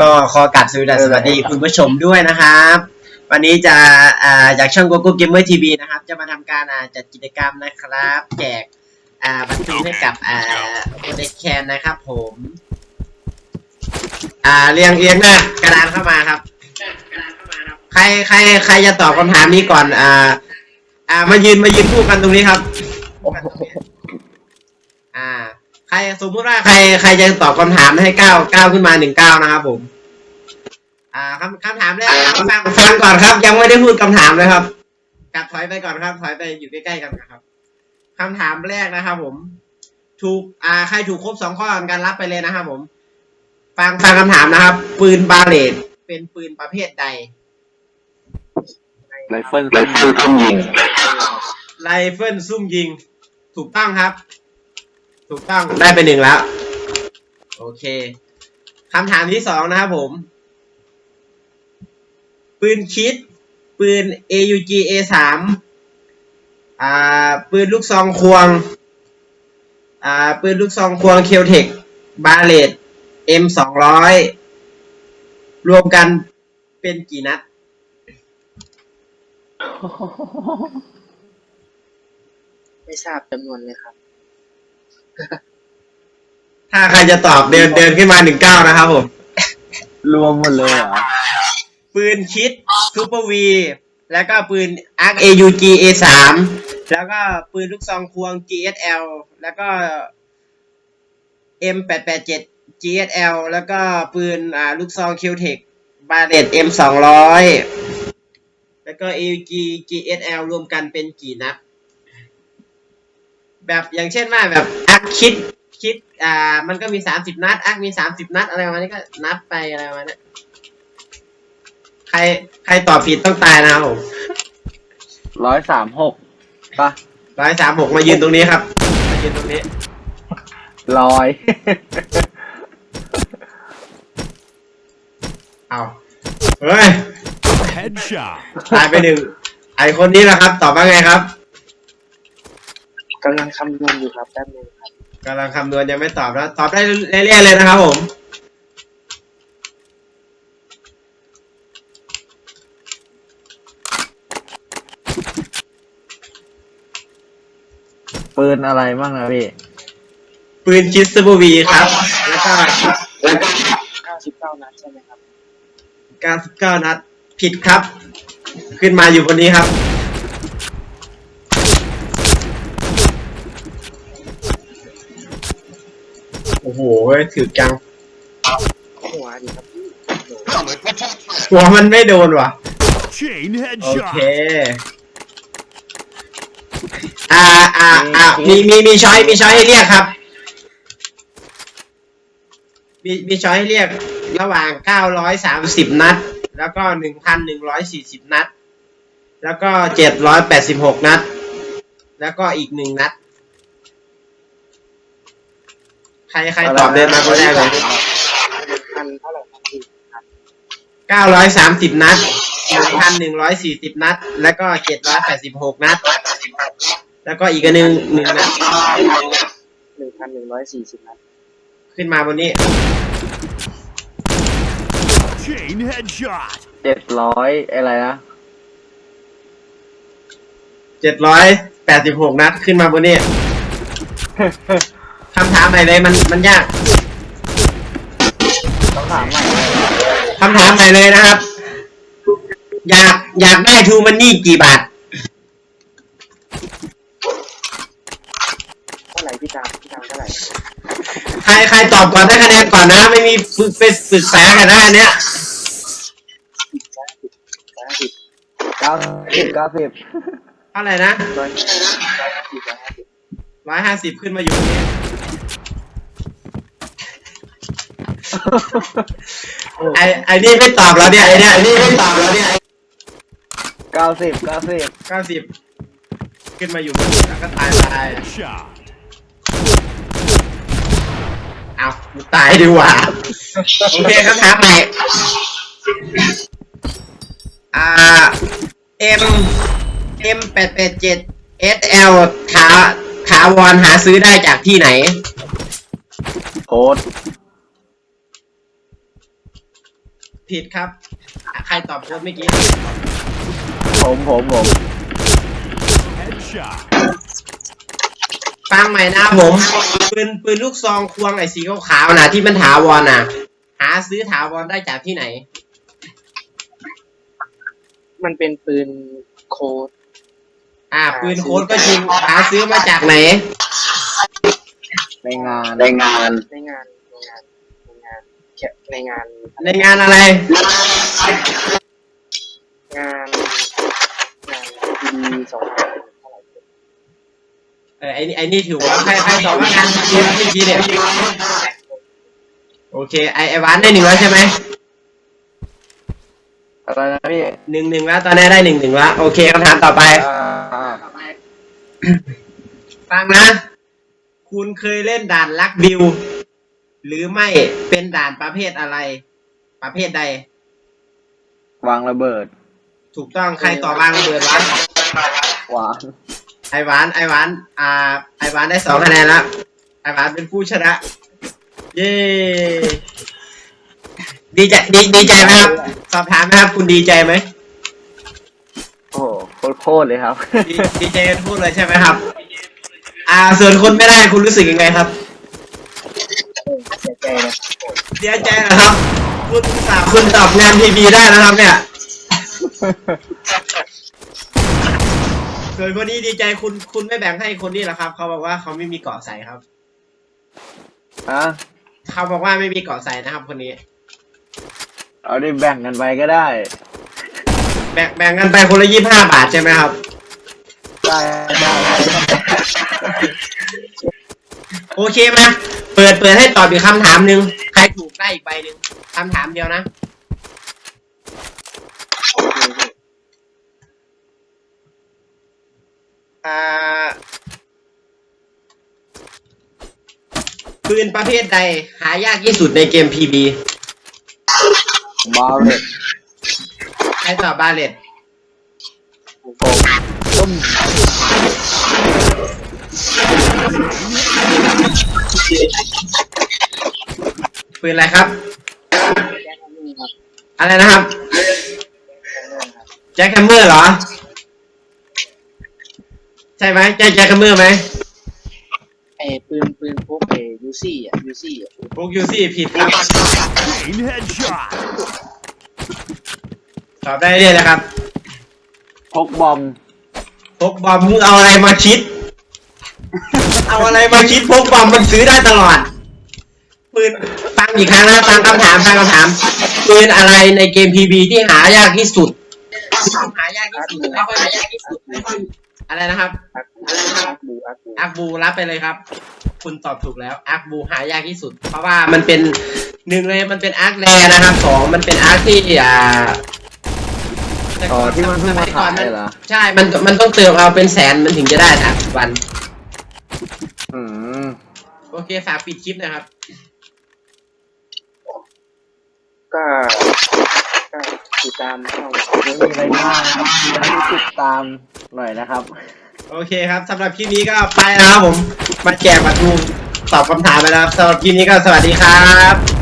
ก็ขอกราบสวัสดีคุณผู้ชมด้วยนะครับ วันนี้จะอ่าจากช่อง Gogo Gamer TV นะครับ จะมาทำการอ่าจัดกิจกรรมนะครับ แจกอ่าบัตรให้กับอ่าโปรเดแคนนะครับผม อ่าเรียงเรียงหน้ากระดานเข้ามาครับ ใครใครใครจะตอบคำถามนี้ก่อน อ่า อ่ามายืนมายืนคู่กันตรงนี้ครับ อ่า ใค รสมมุติว่าใครใครจะตอบคำถามให้ก้าวก้าวขึ้นมาหนึ่งก้าวนะครับผม อ่าคำคำถามแรกนะครับฟังฟังก่อนครับ ยังไม่ได้พูดคำถามเลยครับ กลับถอยไปก่อนครับ ถอยไปอยู่ใกล้ๆกันนะครับคำถามแรกนะครับ ผม ถูกอ่าใครถูกครบสองข้อกันรับไปเลยนะครับผม ฟังฟังคำถามนะครับ ปืนบาเลตเป็นปืนประเภทใดไรเฟิลไรเฟิลต้องยิงไรเฟิลซุ่มยิง ถูกต้องครับ ถูกต้องได้ไปหนึ่งแล้ว โอเคคำถามที่สองนะครับผม ปืนคิด ปืน AUG A3 อ่า ปืนลูกซองควง อ่า ปืนลูกซองควงเคียวเทคบาเลต M สองร้อยรวมกันเป็นกี่นัด ไม่ทราบจำนวนเลยครับ ถ้าใครจะตอบเดินเดินขึ้นมาหนึ่งเก้านะครับผม รวมหมดเลยเหรอปืนคิดซูเปอร์วี แล้วก็ปืน ARC AUG A3 แล้วก็ปืนลูกซองควง GSL แล้วก็ M887 GSL แล้วก็ปืนอ่าลูกซอง Q-Tech บาเลต M200 แล้วก็ AUG GSL รวมกันเป็นกี่นัดแบบอย่างเช่นว่าแบบอัก คิดคิด อ่า มันก็มีสามสิบนัด อักมีสามสิบนัดอะไรประมาณนี้ก็นับไปอะไรประมาณนี้ใครใครตอบผิดต้องตายนะครับผมร้อยสามหกปะร้อยสามหกมายืนตรงนี้ครับ มายืนตรงนี้ ร้อย เอาเฮ้ย Headshot. ตายไปหนึ่งไอคนนี้แหละครับ ตอบว่าไงครับ กำลังคำนวณอยู่ครับแป๊บนึงครับกำลังคำนวณยังไม่ตอบแล้วตอบได้เรื่อยๆเลยนะครับผม ปืนอะไรบ้างนะพี่ ปืนคิดซูเปอร์วีครับ แล้วก็99นัดใช่ไหมครับการสิบเก้านัดผิดครับ ขึ้นมาอยู่บนนี้ครับ โอ้โหถือจังหัวดีครับพี่โดดหัวมันไม่โดนว่ะ Chain โอเค headshot. อ่าอ่าอ่ามีมีมีช้อยมีช้อยให้เรียกครับ มีมีช้อยให้เรียก ระหว่างเก้าร้อยสามสิบนัด แล้วก็หนึ่งพันหนึ่งร้อยสี่สิบนัด แล้วก็เจ็ดร้อยแปดสิบหกนัด แล้วก็อีกหนึ่งนัด ใค รใครตอบเดินมาคนแรกเลยพันเท่าไหร่ครับพี่ครับเก้าร้อยสามสิบนัดหนึ่งพันหนึ่งร้อยสี่สิบนัด แล้วก็เจ็ดร้อยแปดสิบหกนัด แล้วก็อีกอันหนึ่งหนึ่งนัด1,140นัด ขึ้นมาบนนี้ Chain headshot. เจ็ดร้อยอะไรนะเจ็ดร้อยแปดสิบหกนัด ขึ้นมาบนนี้ คำถามใหม่เลยมันมันยากต้องถามใหม่คำถามใหม่เลยนะครับ อยากอยากได้ทูมันนี่กี่บาทเท่าไหร่พี่ตามพี่ตามเท่าไหร่ใครใครตอบก่อนได้คะแนนก่อนนะ ไม่มีปรึกไปปรึกษากันนะอันเนี้ยเก้าสิบเก้าสิบเท่าไหร่นะร้อยร้อยห้าสิบร้อยห้าสิบร้อยห้าสิบขึ้นมาอยู่ตรงนี้ ไอไอนี่ไม่ตอบแล้วเนี่ยไอเนี่ยไอนี่ไม่ตอบแล้วเนี่ยเก้าสิบเก้าสิบเก้าสิบขึ้นมาอยู่บนนี้แล้วก็ตายตาย Shot. เอากูตายดีกว่าโอเคคำถามใหม่อ่า M M แปดแปดเจ็ด SL ถาถาวรหาซื้อได้จากที่ไหนโค้ด ผิดครับอะใครตอบโค้ดเมื่อกี้ผมผมผม Headshot. ฟังใหม่นะครับผมปืนปืนลูกซองควงไอ้สีขาวๆนะที่มันถาวรน่ะ หาซื้อถาวรได้จากที่ไหน มันเป็นปืนโค้ดอ่า ปืนโค้ดก็จริงหาซื้อมาจากไหน ในงานในงานในงานในงานในงาน แค่ในงาน ในงานอะไรงานงานดีสองพันเท่าไหร่เออไอ้นี่ไอ้นี่ถือว่าใครใครตอบว่างานเกมเมื่อกี้เนี่ยโอเคไอไอหวานได้หนึ่งแล้วใช่ไหมอะไรนะพี่หนึ่งหนึ่งแล้วตอนนี้ได้หนึ่งหนึ่งแล้วโอเคคำถามต่อไปอ่าอ่าฟังนะ คุณเคยเล่นด่านลักบิว หรือไม่เป็นด่านประเภทอะไร ประเภทใด วางระเบิดถูกต้องใครตอบวางระเบิดวะหวานไอหวานไอหวานอ่า ไอหวานได้สองคะแนนแล้วไอหวานเป็นผู้ชนะ เย้ดีใจดีดีใจไหมครับสอบถามไหมครับคุณดีใจไหมโอ้โหโคตรโคตรเลยครับ ดีดีใจกันพูดเลยใช่ไหมครับ อ่า ส่วนคนไม่ได้คุณรู้สึกยังไงครับ เสียใจนะเสียใจนะครับ คุณสาคุณตอบงานทีวีได้นะครับเนี่ยส่วนคนนี้ดีใจคุณคุณไม่แบ่งให้คนนี้เหรอครับ เขาบอกว่าเขาไม่มีเกาะใส่ครับ อะเขาบอกว่าไม่มีเกาะใส่นะครับ คนนี้ เอาได้แบ่งกันไปก็ได้ แบ่งแบ่งกันไปคนละยี่ห้าบาทใช่ไหมครับ ได้ได้ โอเคมา เปิดเปิดให้ตอบอีกคำถามหนึ่งใครถูกได้อีกใบหนึ่งคำถามเดียวนะอ่าปืนประเภทใด หายากที่สุดในเกม PB บาเรตใครตอบบาเลต ปืนอะไรครับแจ้งนี่ครับ อะไรนะครับ แจ็คแฮมเมอร์เหรอ ใช่ไหมแจ็คแจ็คแฮมเมอร์ไหมไอ้ปืนปืนพวกไอ้ยูซี่อะยูซี่อะพวกยูซี่ผิดครับ Chain headshot. ตอบได้เรื่อยๆนะครับพกบอมพกบอมมึงเอาอะไรมาคิด เอาอะไรมาคิดพกบอมมันซื้อได้ตลอด ปืนฟังอีกครั้งนะฟังคำถามฟังคำถามปืนอะไรในเกม PB ที่หายากที่สุด หายากที่สุดไม่ค่อยหายากที่สุดไม่ค่อยอะไรนะครับ อักอักบูอักบูอาร์คบูรับไปเลยครับ คุณตอบถูกแล้วอาร์คบูหายากที่สุด เพราะว่ามันเป็นหนึ่งเลยมันเป็นอาร์คแรนะครับสองมันเป็นอาร์คที่อ่าอ๋อที่มันเพิ่งมาก่ขาอนยมันเหรอ ใช่ มันมันต้องเติมเอาเป็นแสนมันถึงจะได้สามวัน อืม โอเคฝากปิดคลิปนะครับ ก็ก็ ตามช่องไม่มีอะไรมากนะครับติดตามหน่อยนะครับ โอเคครับสำหรับคลิปนี้ก็ไปแล้วครับผม มาแจกมาดูตอบคำถามไปแล้วครับสำหรับคลิปนี้ก็สวัสดีครับ